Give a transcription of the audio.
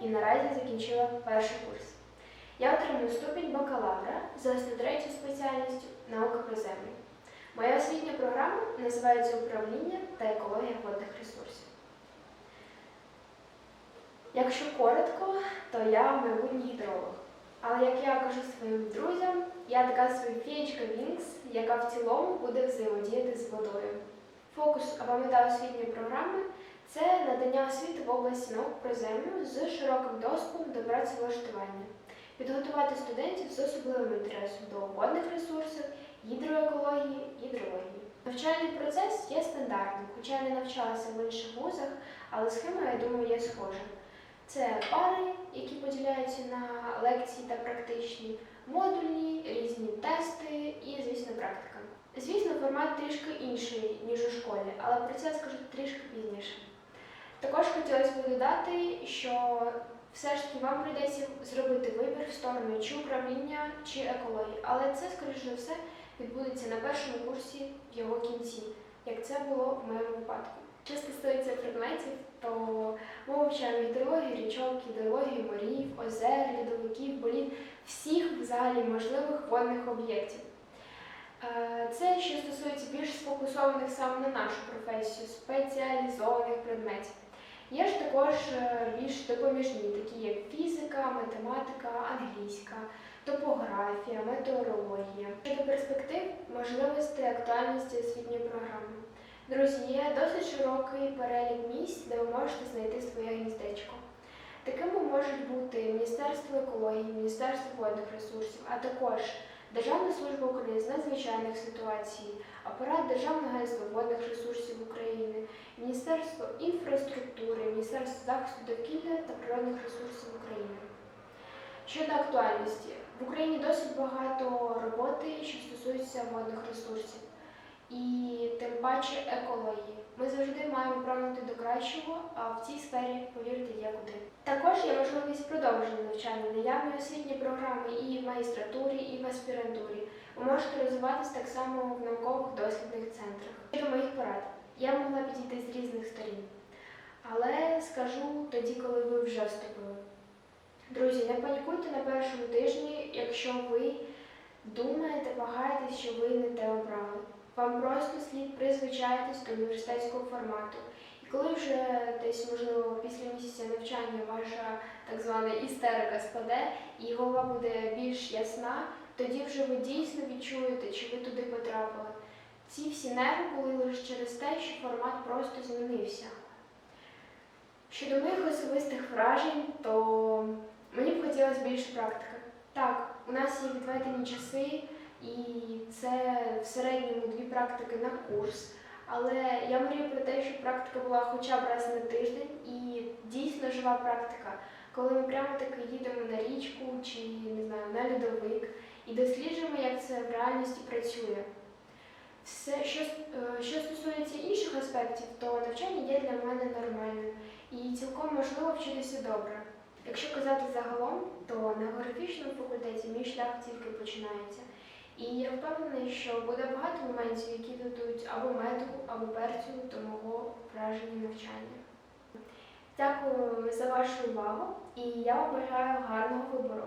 і наразі закінчила перший курс. Я отримую ступінь бакалавра за 103 спеціальністю наука про землю. Моя освітня програма називається Управління та екологія водних ресурсів. Якщо коротко, то я майбутній гідролог. Але як я кажу своїм друзям, я така собі феєчка Вінкс, яка в цілому буде взаємодіяти з водою. Фокус або мета освітньої програми це надання освіти в області наук про землю з широким доступом до працевлаштування, підготувати студентів з особливим інтересом до водних ресурсів, гідроекології, гідрології. Навчальний процес є стандартним, хоча я не навчалася в інших вузах, але схема, я думаю, є схожа. Це пари, які поділяються на лекції та практичні, модульні, різні тести і, звісно, практика. Звісно, формат трішки інший, ніж у школі, але про це я скажу трішки пізніше. Також хотілося б додати, що все ж таки вам прийдеться зробити вибір в сторону чи управління, чи екології, але це, скоріш за все, відбудеться на першому курсі в його кінці, як це було в моєму випадку. Що стосується предметів, то ми вивчаємо гідрологію річок, гідрологію морів, озер, льодовиків, боліт, всіх взагалі можливих водних об'єктів. Е, Це що стосується більш сфокусованих саме на нашу професію, спеціалізованих предметів. Є ж також е, більш допоміжні, такі як фізика, математика, англійська, топографія, метеорологія. Щодо перспектив, можливостей актуальності освітньої програми. Друзі, є досить широкий перелік місць, де ви можете знайти своє гніздечко. Такими можуть бути Міністерство екології, Міністерство водних ресурсів, а також Державна служба України з надзвичайних ситуацій, Апарат Державного агентства водних ресурсів України, Міністерство інфраструктури, Міністерство захисту довкілля та природних ресурсів України. Щодо актуальності, в Україні досить багато роботи, що стосується водних ресурсів, і тим паче екології. Ми завжди маємо прагнути до кращого, а в цій сфері, повірте, є куди. Також є можливість продовження навчання, наявні освітні програми і в магістратурі, і в аспірантурі. Ви можете розвиватися так само в наукових дослідних центрах. Щодо моїх порад, я могла підійти з різних сторін, але скажу тоді, коли ви вже вступили. Друзі, не панікуйте на першому тижні, якщо ви думаєте, вагаєтесь, що ви не те обрали. Вам просто слід призвичаїтись до університетського формату. Коли вже десь, можливо, після місяця навчання ваша так звана істерика спаде і голова буде більш ясна, тоді вже ви дійсно відчуєте, чи ви туди потрапили. Ці всі нерви були лише через те, що формат просто змінився. Щодо моїх особистих вражень, то мені б хотілося більше практики. Так, у нас є відведені часи, і це в середньому дві практики на курс. Але я мрію про те, щоб практика була хоча б раз на тиждень і дійсно жива практика, коли ми прямо таки їдемо на річку чи не знаю, на льодовик і досліджуємо, як це в реальності працює. Все, що, е, що стосується інших аспектів, то навчання є для мене нормальним і цілком можливо вчитися добре. Якщо казати загалом, то на географічному факультеті мій шлях тільки починається. І я впевнена, що буде багато моментів, які дадуть або меду, або перцю до мого враження навчання. Дякую за вашу увагу і я вам бажаю гарного вибору.